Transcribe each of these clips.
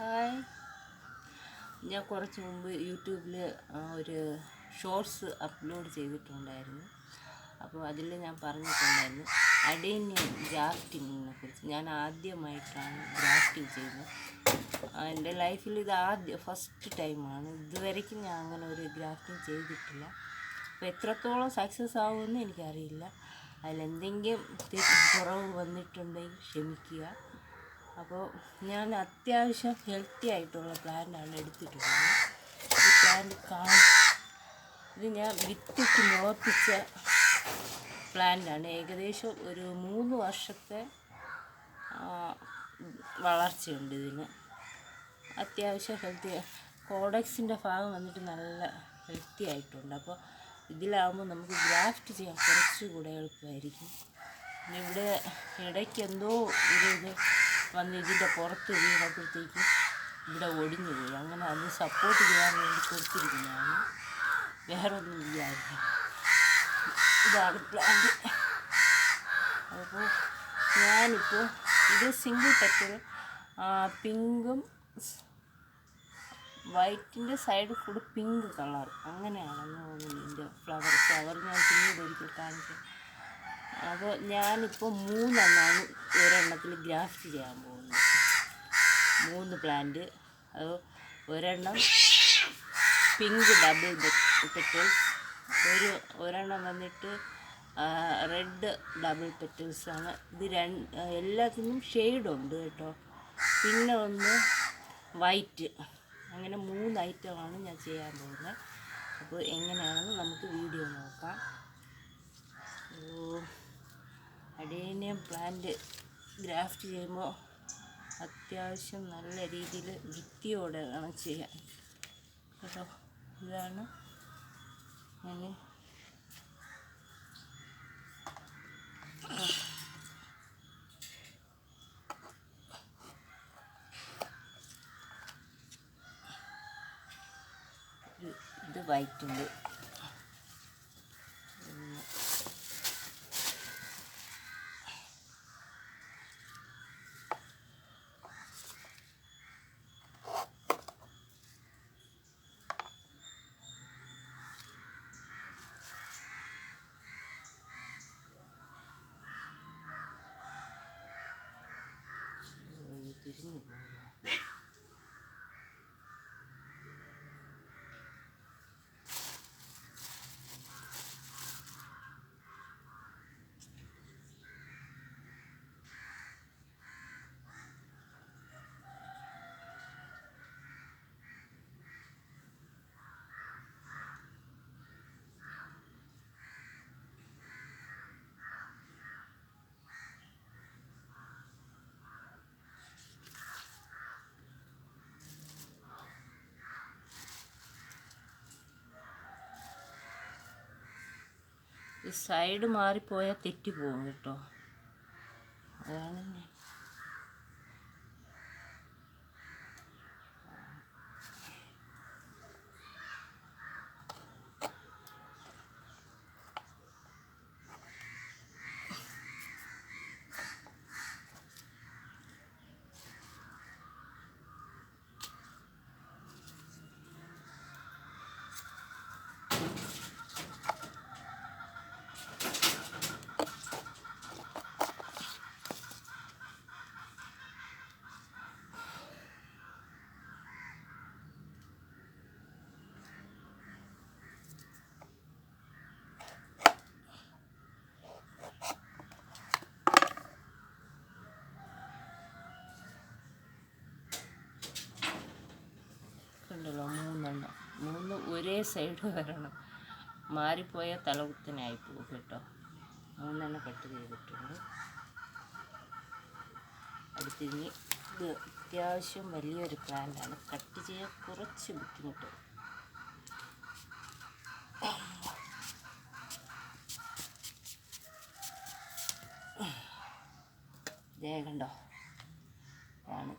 Hi. ഞാൻ കുറച്ച് മുമ്പ് യൂട്യൂബിൽ ഒരു ഷോർട്സ് അപ്ലോഡ് ചെയ്തിട്ടുണ്ടായിരുന്നു. അപ്പോൾ അതിൽ ഞാൻ പറഞ്ഞിട്ടുണ്ടായിരുന്നു അഡേനിയൻ ഗ്രാഫ്റ്റിങ്ങിനെ കുറിച്ച് ഞാൻ ആദ്യമായിട്ടാണ് ഗ്രാഫ്റ്റിംഗ് ചെയ്യുന്നത്. എന്റെ ലൈഫിൽ ഇത് ആദ്യ ഫസ്റ്റ് ടൈമാണ്. ഇതുവരയ്ക്കും ഞാൻ അങ്ങനെ ഒരു ഗ്രാഫ്റ്റിംഗ് ചെയ്തിട്ടില്ല. അപ്പോൾ എത്രത്തോളം സക്സസ് ആവുമെന്ന് എനിക്കറിയില്ല. അതിലെന്തെങ്കിലും കുറവ് വന്നിട്ടുണ്ടെങ്കിൽ ക്ഷമിക്കുക. അപ്പോൾ ഞാൻ അത്യാവശ്യം ഹെൽത്തി ആയിട്ടുള്ള പ്ലാന്റാണ് എടുത്തിട്ടുള്ളത്. ഈ പ്ലാന്റ് കാണാൻ ഇത് ഞാൻ വിത്തിട്ട് മുളപ്പിച്ച പ്ലാന്റാണ് ഏകദേശം ഒരു മൂന്ന് വർഷത്തെ വളർച്ചയുണ്ട് ഇതിന്. അത്യാവശ്യം ഹെൽത്തി കോഡക്സിന്റെ ഭാഗം വന്നിട്ട് നല്ല ഹെൽത്തി ആയിട്ടുണ്ട്. അപ്പോൾ ഇതിലാകുമ്പോൾ നമുക്ക് ഗ്രാഫ്റ്റ് ചെയ്യാൻ കുറച്ചുകൂടെ എളുപ്പമായിരിക്കും. ഇവിടെ ഇടയ്ക്ക് എന്തോ ഒരു വന്ന് ഇതിന്റെ പുറത്ത് വീണപ്പോഴത്തേക്കും ഇവിടെ ഒടിഞ്ഞു പോയി. അങ്ങനെ അത് സപ്പോർട്ട് ചെയ്യാൻ വേണ്ടി കൊടുത്തിരിക്കുന്നതാണ്. വേറെ ഒന്നും ഇല്ലായിരുന്നു. ഇതാണ് പ്ലാന്റ് അപ്പോൾ ഞാനിപ്പോൾ ഇത് സിംഗിൾ പെറ്റൽ പിങ്കും വൈറ്റിന്റെ സൈഡിൽ കൂടെ പിങ്ക് കളർ അങ്ങനെയാണെന്ന് തോന്നുന്നു ഇതിന്റെ ഫ്ലവർ ഫ്ലവർ ഞാൻ പിന്നീട് ഒരിക്കൽ കാണിച്ചു അപ്പോൾ ഞാനിപ്പോൾ മൂന്നെണ്ണമാണ് ഒരെണ്ണത്തിൽ ഗ്രാഫ്റ്റ് ചെയ്യാൻ പോകുന്നത്. മൂന്ന് പ്ലാന്റ് അത് ഒരെണ്ണം പിങ്ക് ഡബിൾ പെറ്റൽസ് ഒരു ഒരെണ്ണം വന്നിട്ട് റെഡ് ഡബിൾ പെറ്റൽസ് ആണ്. ഇത് രണ്ട് എല്ലാത്തിനും ഷെയ്ഡുണ്ട് കേട്ടോ. പിന്നെ ഒന്ന് വൈറ്റ് അങ്ങനെ മൂന്ന് ഐറ്റമാണ് ഞാൻ ചെയ്യാൻ പോകുന്നത്. അപ്പോൾ എങ്ങനെയാണെന്ന് നമുക്ക് വീഡിയോ നോക്കാം. ഓ. അഡേനിയം പ്ലാന്റ് ഗ്രാഫ്റ്റ് ചെയ്യുമ്പോൾ അത്യാവശ്യം നല്ല രീതിയിൽ വൃത്തിയോടെ വേണം ചെയ്യാൻ. കേട്ടോ? ഇതാണ് ഞാൻ ഇത് വൈറ്റ് സൈഡ് മാറിപ്പോയാൽ തെറ്റിപ്പോകും കേട്ടോ. അതാണ് ഞാൻ കണ്ടല്ലോ മൂന്നെണ്ണം മൂന്ന് ഒരേ സൈഡ് വരണം. മാറിപ്പോയ തലകുത്തനായി പോകും കേട്ടോ. മൂന്നെണ്ണം കട്ട് ചെയ്തിട്ടുണ്ട്. അടുത്തിനി ഇത് അത്യാവശ്യം വലിയൊരു പ്ലാന്റാണ് കട്ട് ചെയ്യാൻ കുറച്ച് ബുദ്ധിമുട്ട്. ദേ കണ്ടോ. ആണ്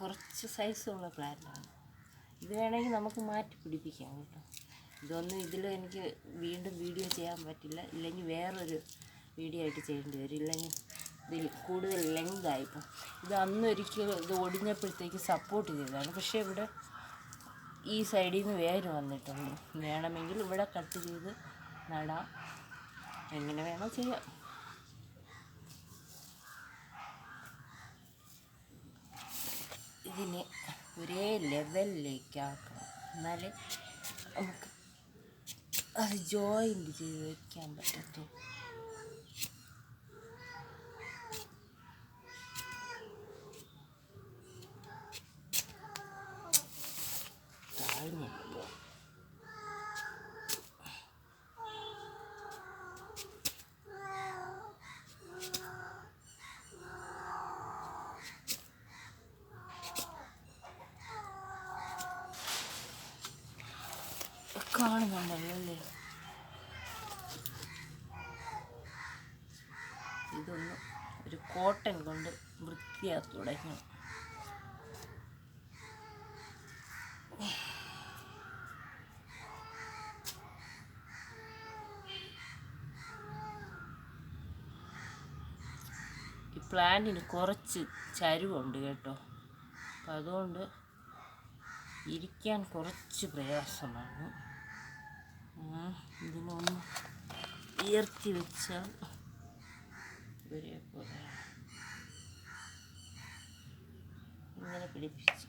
കുറച്ച് സൈസുള്ള പ്ലാന്റാണ് ഇത് വേണമെങ്കിൽ നമുക്ക് മാറ്റി പിടിപ്പിക്കാം കേട്ടോ. ഇതൊന്നും ഇതിൽ എനിക്ക് വീണ്ടും വീഡിയോ ചെയ്യാൻ പറ്റില്ല. ഇല്ലെങ്കിൽ വേറൊരു വീഡിയോ ആയിട്ട് ചെയ്യേണ്ടി വരും. ഇല്ലെങ്കിൽ ഇതിൽ കൂടുതൽ ലെങ്ത് ആയിപ്പോൾ ഇത് അന്നൊരിക്കൽ ഇത് ഒടിഞ്ഞപ്പോഴത്തേക്ക് സപ്പോർട്ട് ചെയ്തതാണ്. പക്ഷേ ഇവിടെ ഈ സൈഡിൽ നിന്ന് വേര് വന്നിട്ടുണ്ട്. വേണമെങ്കിൽ ഇവിടെ കട്ട് ചെയ്ത് നടാം. എങ്ങനെ വേണോ ചെയ്യാം. ഇതിനെ ഒരേ ലെവലിലേക്ക് ആക്കണം എന്നാലേ നമുക്ക് അത് ജോയിന്റ് ചെയ്ത് വയ്ക്കാൻ പറ്റത്തുള്ളൂ. കാണുന്നുണ്ടല്ലോ അല്ലേ ഇതൊന്ന് ഒരു കൊണ്ട് വൃത്തിയാക്കി തുടങ്ങണം ഈ പ്ലാന്റിന് കുറച്ച് ചരിവുണ്ട് കേട്ടോ. അപ്പം അതുകൊണ്ട് ഇരിക്കാൻ കുറച്ച് പ്രയാസമാണ്. ഇതിനൊന്ന് ഉയർത്തി വെച്ചാൽ പോലെ ഇങ്ങനെ പിടിപ്പിച്ച്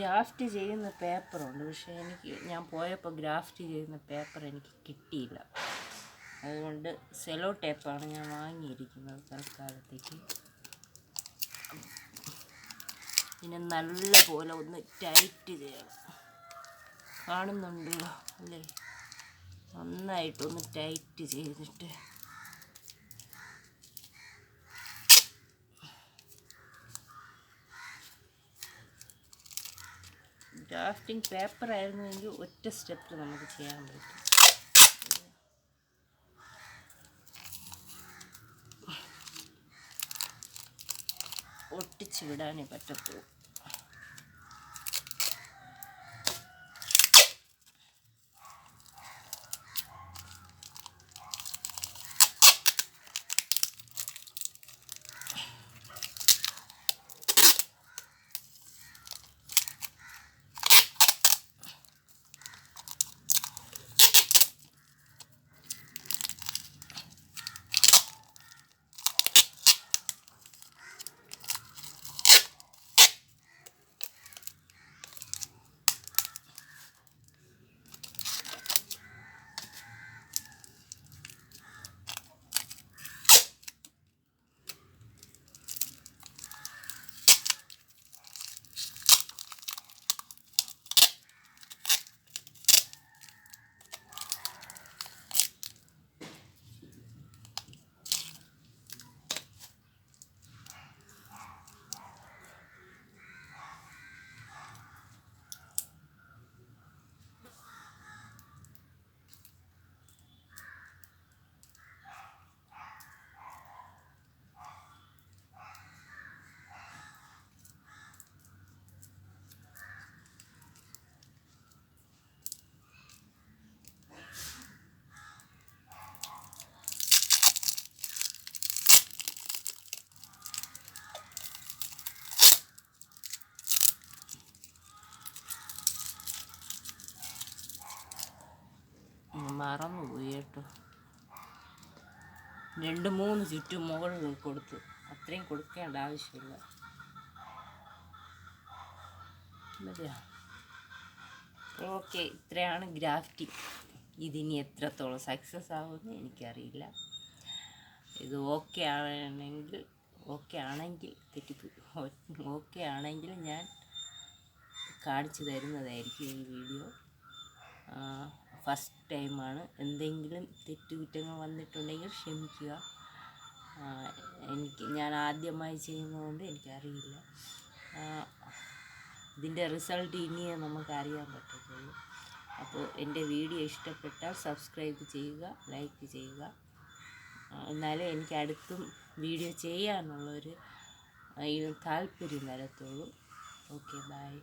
ഗ്രാഫ്റ്റ് ചെയ്യുന്ന പേപ്പറുണ്ട്. പക്ഷേ എനിക്ക് ഞാൻ പോയപ്പോൾ ഗ്രാഫ്റ്റ് ചെയ്യുന്ന പേപ്പർ എനിക്ക് കിട്ടിയില്ല. അതുകൊണ്ട് സെലോ ടേപ്പാണ് ഞാൻ വാങ്ങിയിരിക്കുന്നത് തൽക്കാലത്തേക്ക്. പിന്നെ നല്ല പോലെ ഒന്ന് ടൈറ്റ് ചെയ്യണം. കാണുന്നുണ്ടല്ലോ അല്ലേ? നന്നായിട്ടൊന്ന് ടൈറ്റ് ചെയ്തിട്ട് ഡ്രാഫ്റ്റിംഗ് പേപ്പർ ആയിരുന്നുവെങ്കിൽ ഒറ്റ സ്റ്റെപ്പിൽ നമുക്ക് ചെയ്യാൻ പറ്റും. ഒട്ടിച്ചു വിടാനേ പറ്റത്തുള്ളൂ. മറന്നുപോയി കേട്ടോ. രണ്ട് മൂന്ന് ചുറ്റും മുകളിൽ കൊടുത്തു. അത്രയും കൊടുക്കേണ്ട ആവശ്യമില്ല. ഓക്കെ ഇത്രയാണ് ഗ്രാഫ്റ്റി. ഇതിനി എത്രത്തോളം സക്സസ് ആവുമെന്ന് എനിക്കറിയില്ല. ഇത് ഓക്കെ ആണെങ്കിൽ ഓക്കെ ആണെങ്കിൽ തെറ്റിപ്പ് ഓക്കെ ആണെങ്കിൽ ഞാൻ കാണിച്ചു തരുന്നതായിരിക്കും ഈ വീഡിയോ ഫസ്റ്റ് ടൈമാണ്. എന്തെങ്കിലും തെറ്റുകുറ്റങ്ങൾ വന്നിട്ടുണ്ടെങ്കിൽ ക്ഷമിക്കുക. എനിക്ക് ഞാൻ ആദ്യമായി ചെയ്യുന്നതുകൊണ്ട് എനിക്കറിയില്ല. ഇതിന്റെ റിസൾട്ട് ഇനിയേ നമുക്ക് അറിയാൻ പറ്റത്തുള്ളൂ. അപ്പോൾ എന്റെ വീഡിയോ ഇഷ്ടപ്പെട്ടാൽ സബ്സ്ക്രൈബ് ചെയ്യുക ലൈക്ക് ചെയ്യുക. എന്നാലേ എനിക്ക് അടുത്തും വീഡിയോ ചെയ്യാനുള്ളൊരു താല്പര്യം വരത്തുള്ളൂ. Okay bye.